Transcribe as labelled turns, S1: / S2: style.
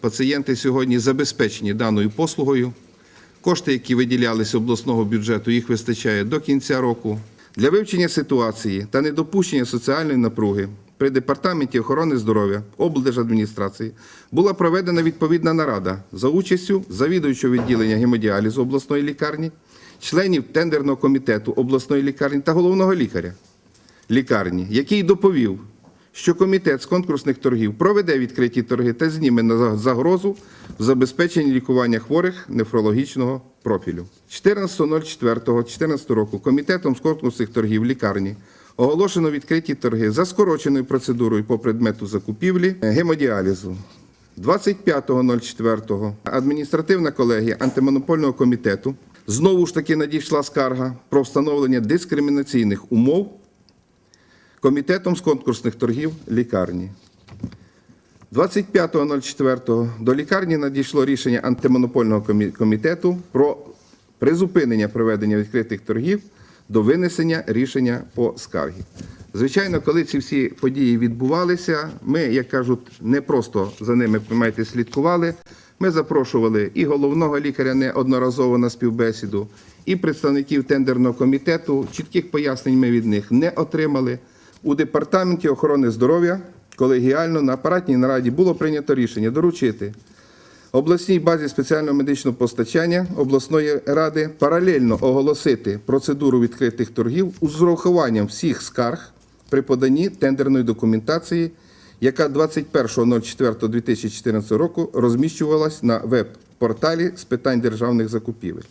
S1: Пацієнти сьогодні забезпечені даною послугою. Кошти, які виділялись обласного бюджету, їх вистачає до кінця року. Для вивчення ситуації та недопущення соціальної напруги при департаменті охорони здоров'я облдержадміністрації була проведена відповідна нарада за участю завідуючого відділення гемодіалізу обласної лікарні, членів тендерного комітету обласної лікарні та головного лікаря лікарні, який доповів, що комітет з конкурсних торгів проведе відкриті торги та зніме на загрозу в забезпеченні лікування хворих нефрологічного профілю. 14.04.2014 року комітетом з конкурсних торгів лікарні оголошено відкриті торги за скороченою процедурою по предмету закупівлі гемодіалізу. 25.04 адміністративна колегія антимонопольного комітету знову ж таки надійшла скарга про встановлення дискримінаційних умов комітетом з конкурсних торгів лікарні. 25.04 до лікарні надійшло рішення антимонопольного комітету про призупинення проведення відкритих торгів до винесення рішення по скаргі. Звичайно, коли ці всі події відбувалися, ми, як кажуть, не просто за ними приймайте, слідкували. Ми запрошували і головного лікаря неодноразово на співбесіду, і представників тендерного комітету. Чітких пояснень ми від них не отримали. У департаменті охорони здоров'я колегіально на апаратній нараді було прийнято рішення доручити обласній базі спеціального медичного постачання обласної ради паралельно оголосити процедуру відкритих торгів з урахуванням всіх скарг при поданні тендерної документації, яка 21.04.2014 року розміщувалась на веб-порталі з питань державних закупівель.